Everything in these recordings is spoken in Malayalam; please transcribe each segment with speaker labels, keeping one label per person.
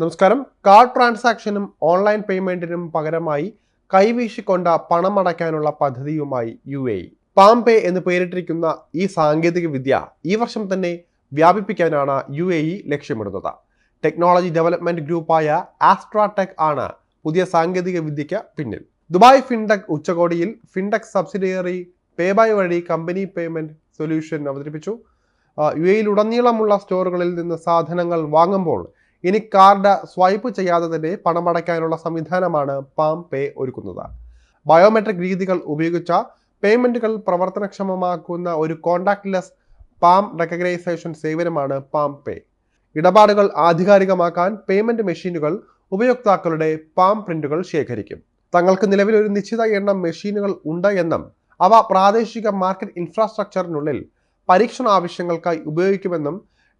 Speaker 1: നമസ്കാരം. കാർഡ് ട്രാൻസാക്ഷനും ഓൺലൈൻ പേയ്മെന്റിനും പകരമായി കൈവീശിക്കൊണ്ട പണം അടയ്ക്കാനുള്ള പദ്ധതിയുമായി യു എ. പാം പേ എന്ന് പേരിട്ടിരിക്കുന്ന ഈ സാങ്കേതിക വിദ്യ ഈ വർഷം തന്നെ വ്യാപിപ്പിക്കാനാണ് യു എ ഇ ലക്ഷ്യമിടുന്നത്. ടെക്നോളജി ഡെവലപ്മെന്റ് ഗ്രൂപ്പായ ആസ്ട്രാടെക് ആണ് പുതിയ സാങ്കേതിക വിദ്യയ്ക്ക് പിന്നിൽ. ദുബായ് ഫിൻടെക് ഉച്ചകോടിയിൽ ഫിൻടെക് സബ്സിഡിയറി പേബായ് വഴി കമ്പനി പേയ്മെന്റ് സൊല്യൂഷൻ അവതരിപ്പിച്ചു. യു എയിലുടനീളമുള്ള സ്റ്റോറുകളിൽ നിന്ന് സാധനങ്ങൾ വാങ്ങുമ്പോൾ ഇനി കാർഡ് സ്വൈപ്പ് ചെയ്യാതെ തന്നെ പണമടയ്ക്കാനുള്ള സംവിധാനമാണ് പാം പേ ഒരുക്കുന്നത്. ബയോമെട്രിക് രീതികൾ ഉപയോഗിച്ച പേയ്മെന്റുകൾ പ്രവർത്തനക്ഷമമാക്കുന്ന ഒരു കോണ്ടാക്ട്ലെസ് പാം റെക്കഗ്നൈസേഷൻ സേവനമാണ് പാം പേ. ഇടപാടുകൾ ആധികാരികമാക്കാൻ പേയ്മെന്റ് മെഷീനുകൾ ഉപയോക്താക്കളുടെ പാം പ്രിന്റുകൾ ശേഖരിക്കും. തങ്ങൾക്ക് നിലവിൽ ഒരു നിശ്ചിത എണ്ണം മെഷീനുകൾ ഉണ്ട് എന്നും അവ പ്രാദേശിക മാർക്കറ്റ് ഇൻഫ്രാസ്ട്രക്ചറിനുള്ളിൽ പരീക്ഷണ ആവശ്യങ്ങൾക്കായി ഉപയോഗിക്കുമെന്നും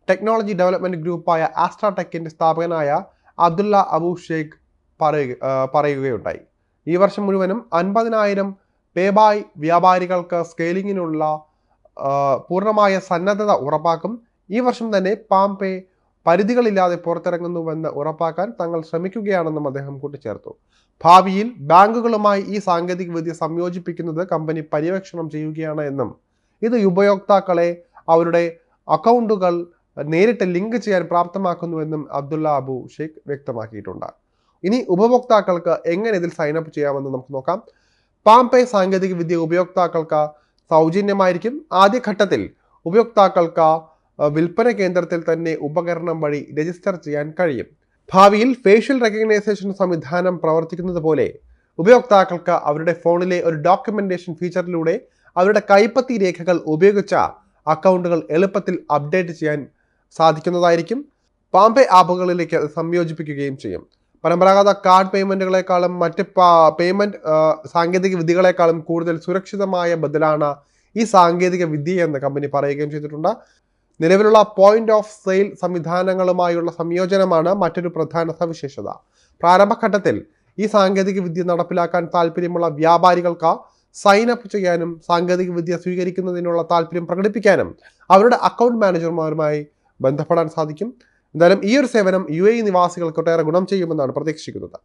Speaker 1: ടെക്നോളജി ഡെവലപ്മെന്റ് ഗ്രൂപ്പായ ആസ്ട്രാടെക്കിന്റെ സ്ഥാപകനായ അബ്ദുള്ള അബു ഷേഖ് പറയുക പറയുകയുണ്ടായി. ഈ വർഷം മുഴുവനും അൻപതിനായിരം പേബായ് വ്യാപാരികൾക്ക് സ്കെയിലിങ്ങിനുള്ള പൂർണമായ സന്നദ്ധത ഉറപ്പാക്കും. ഈ വർഷം തന്നെ പാമ്പേ പരിധികളില്ലാതെ പുറത്തിറങ്ങുന്നുവെന്ന് ഉറപ്പാക്കാൻ തങ്ങൾ ശ്രമിക്കുകയാണെന്നും അദ്ദേഹം കൂട്ടിച്ചേർത്തു. ഭാവിയിൽ ബാങ്കുകളുമായി ഈ സാങ്കേതിക വിദ്യ സംയോജിപ്പിക്കുന്നത് കമ്പനി പര്യവേക്ഷണം ചെയ്യുകയാണ് എന്നും ഇത് ഉപയോക്താക്കളെ അവരുടെ അക്കൗണ്ടുകൾ നേരിട്ട് ലിങ്ക് ചെയ്യാൻ പ്രാപ്തമാക്കുന്നുവെന്നും അബ്ദുള്ള അബു ഷെയ്ഖ് വ്യക്തമാക്കിയിട്ടുണ്ട്. ഇനി ഉപഭോക്താക്കൾക്ക് എങ്ങനെ ഇതിൽ സൈനപ്പ് ചെയ്യാമെന്ന് നമുക്ക് നോക്കാം. പാമ്പേ സാങ്കേതിക വിദ്യ ഉപയോക്താക്കൾക്ക് സൗജന്യമായിരിക്കും. ആദ്യഘട്ടത്തിൽ ഉപയോക്താക്കൾക്ക് വിൽപ്പന കേന്ദ്രത്തിൽ തന്നെ ഉപകരണം വഴി രജിസ്റ്റർ ചെയ്യാൻ കഴിയും. ഭാവിയിൽ ഫേഷ്യൽ റെക്കഗ്നൈസേഷൻ സംവിധാനം പ്രവർത്തിക്കുന്നത് പോലെ ഉപയോക്താക്കൾക്ക് അവരുടെ ഫോണിലെ ഒരു ഡോക്യുമെന്റേഷൻ ഫീച്ചറിലൂടെ അവരുടെ കൈപ്പത്തി രേഖകൾ ഉപയോഗിച്ച അക്കൗണ്ടുകൾ എളുപ്പത്തിൽ അപ്ഡേറ്റ് ചെയ്യാൻ സാധിക്കുന്നതായിരിക്കും. പാമ്പേ ആപ്പുകളിലേക്ക് സംയോജിപ്പിക്കുകയും ചെയ്യും. പരമ്പരാഗത കാർഡ് പേയ്മെന്റുകളെക്കാളും മറ്റ് പേയ്മെന്റ് സാങ്കേതിക വിദ്യകളെക്കാളും കൂടുതൽ സുരക്ഷിതമായ ബദലാണ് ഈ സാങ്കേതിക വിദ്യ എന്ന് കമ്പനി പറയുകയും ചെയ്തിട്ടുണ്ട്. നിലവിലുള്ള പോയിന്റ് ഓഫ് സെയിൽ സംവിധാനങ്ങളുമായുള്ള സംയോജനമാണ് മറ്റൊരു പ്രധാന സവിശേഷത. പ്രാരംഭഘട്ടത്തിൽ ഈ സാങ്കേതിക വിദ്യ നടപ്പിലാക്കാൻ താല്പര്യമുള്ള വ്യാപാരികൾക്ക് സൈൻ അപ്പ് ചെയ്യാനും സാങ്കേതിക വിദ്യ സ്വീകരിക്കുന്നതിനുള്ള താല്പര്യം പ്രകടിപ്പിക്കാനും അവരുടെ അക്കൗണ്ട് മാനേജർമാരുമായി ബന്ധപ്പെടാൻ സാധിക്കും. എന്തായാലും ഈ ഒരു സേവനം യു എ നിവാസികൾക്ക് ഒട്ടേറെ ഗുണം ചെയ്യുമെന്നാണ് പ്രതീക്ഷിക്കുന്നത്.